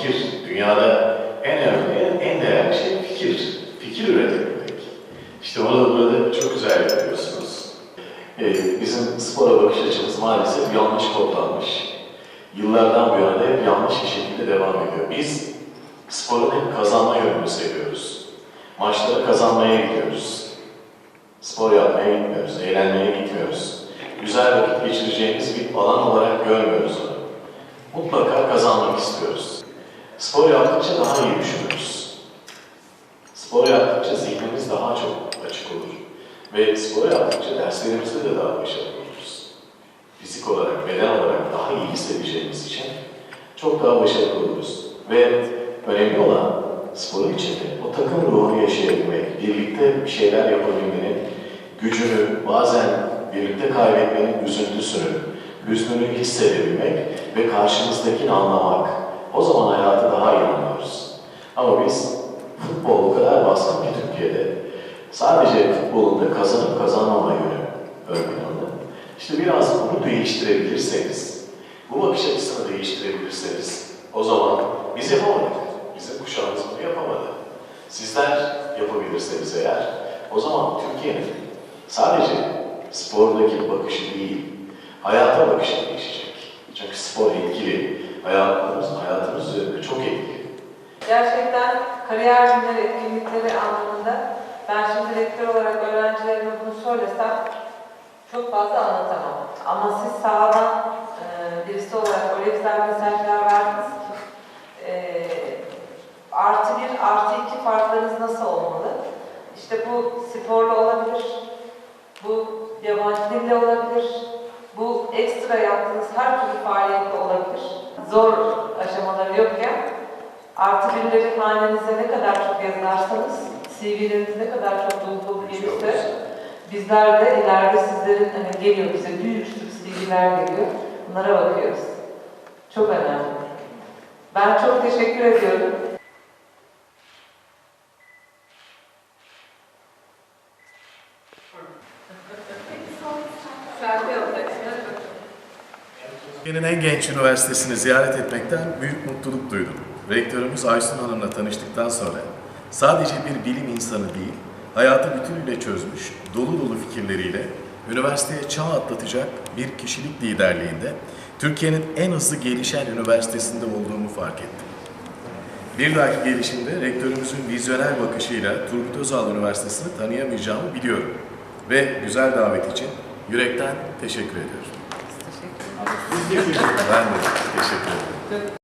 fikir, dünyada en önemli, en değerli şey fikir. Fikir üretebilmek. İşte onu da burada çok güzel yapıyorsunuz. Ee, bizim spora bakış açımız maalesef yanlış kodlanmış. Yıllardan bu yana hep yanlış bir şekilde devam ediyor. Biz sporun hep kazanma yönünü seviyoruz. Maçları kazanmaya gidiyoruz. Spor yapmaya gitmiyoruz, eğlenmeye gitmiyoruz. Güzel vakit geçireceğimiz bir alan olarak görmüyoruz onu. Mutlaka kazanmak istiyoruz. Spor yaptıkça daha iyi düşünürüz. Spor yaptıkça zihnimiz daha çok açık olur. Ve spor yaptıkça derslerimizde de daha başarılı oluruz. Fizik olarak, beden olarak daha iyi hissedeceğimiz için çok daha başarılı oluruz. Ve önemli olan sporun içinde o takım ruhunu yaşayabilmek, birlikte bir şeyler yapabilmenin gücünü, bazen birlikte kaybetmenin üzüntüsünü, hüznünü hissedebilmek ve karşımızdakini anlamak. O zaman hayatı daha iyi anlıyoruz. Ama biz futbol o kadar baskın ki Türkiye'de sadece futbolun da kazanıp kazanmama yönü ön. İşte biraz bunu değiştirebilirseniz, bu bakış açısını değiştirebilirseniz o zaman biz yapamadık. Bizim kuşağımız bunu yapamadı. Sizler yapabilirseniz eğer o zaman Türkiye'nin sadece spordaki bakışı değil, hayata bakışı değişecek. Çünkü spor etkili, hayatımız, hayatımız kariyer günleri, etkinlikleri anlamında ben şimdi rektör olarak öğrencilerime bunu söylesem çok fazla anlatamam. Ama siz sahadan e, birisi olarak öyle güzel mesajlar verdiniz ki e, artı bir, artı iki farklarınız nasıl olmalı? İşte bu sporla olabilir, bu yabancı dille olabilir, bu ekstra yaptığınız her türlü faaliyetle olabilir. Zor Artı birleri hanenize ne kadar çok yazarsanız, CV'leriniz ne kadar çok dolu dolu gelirse, bizler de ileride sizlerin hani geliyor bize büyük sürü CV'ler geliyor. Bunlara bakıyoruz. Çok önemli. Ben çok teşekkür ediyorum. Türkiye'nin en genç üniversitesini ziyaret etmekten büyük mutluluk duydum. Rektörümüz Aysun Hanım'la tanıştıktan sonra sadece bir bilim insanı değil, hayatı bütünüyle çözmüş, dolu dolu fikirleriyle üniversiteye çağ atlatacak bir kişilik liderliğinde Türkiye'nin en hızlı gelişen üniversitesinde olduğumu fark ettim. Bir dahaki gelişimde rektörümüzün vizyoner bakışıyla Turgut Özal Üniversitesi'ni tanıyamayacağımı biliyorum. Ve güzel davet için yürekten teşekkür ediyorum. Teşekkür ederim. Ben de teşekkür ederim.